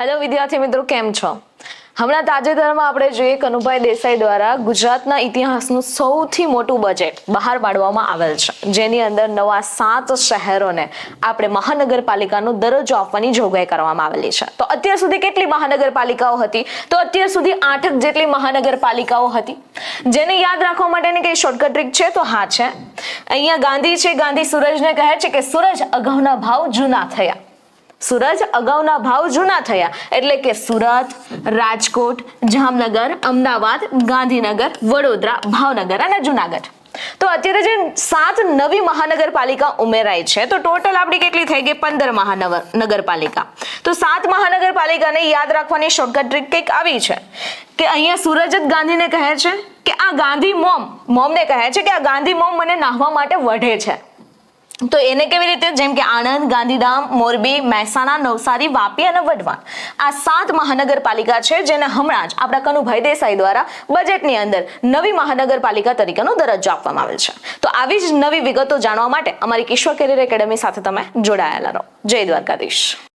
Hello વિદ્યાર્થી મિત્રો, કેમ છો? હમણાં તાજેતરમાં આપણે જોઈએ કનુભાઈ દેસાઈ દ્વારા ગુજરાતના ઇતિહાસનું સૌથી મોટું બજેટ બહાર પાડવામાં આવેલ છે. જેની અંદર નવા સાત શહેરોને આપણે મહાનગરપાલિકાનો દરજ્જો આપવાની જોગવાઈ કરવામાં આવેલી છે. તો અત્યાર સુધી કેટલી મહાનગરપાલિકાઓ હતી? તો અત્યાર સુધી આઠ જેટલી મહાનગરપાલિકાઓ હતી. જેને યાદ રાખવા માટેની કઈ શોર્ટકટ ટ્રીક છે? તો હા છે. અહીંયા ગાંધી છે, ગાંધી સૂરજને કહે છે કે સૂરજ અગાઉના ભાવ જૂના થયા. સૂરજ અગાઉના ભાવ જૂના થયા. એટલે કે સુરત, રાજકોટ, જામનગર, અમદાવાદ, ગાંધીનગર, વડોદરા, ભાવનગર અને જુનાગઢ. તો અત્યારે જે સાત નવી મહાનગરપાલિકા ઉમેરાઈ છે, તો ટોટલ આપણી કેટલી થઈ ગઈ? પંદર મહાનગર નગરપાલિકા. તો સાત મહાનગરપાલિકાને યાદ રાખવાની શોર્ટકટ ટ્રીક કંઈક આવી છે? કે અહીંયા સુરજ જ ગાંધીને કહે છે કે આ ગાંધી મોમ. મોમને કહે છે કે આ ગાંધી મોમ મને નાહવા માટે વઢે છે. તો એને કેવી રીતે? જેમ કે આણંદ, ગાંધીધામ, મોરબી, મહેસાણા, નવસારી, વાપી અને વઢવાણ. આ સાત મહાનગરપાલિકા છે જેને હમણાં જ આપણા કનુભાઈ દેસાઈ દ્વારા બજેટની અંદર નવી મહાનગરપાલિકા તરીકેનો દરજ્જો આપવામાં આવેલ છે. તો આવી જ નવી વિગતો જાણવા માટે અમારી કિશોર કેરિયર એકેડમી સાથે તમે જોડાયેલા રહો. જય દ્વારકાધીશ.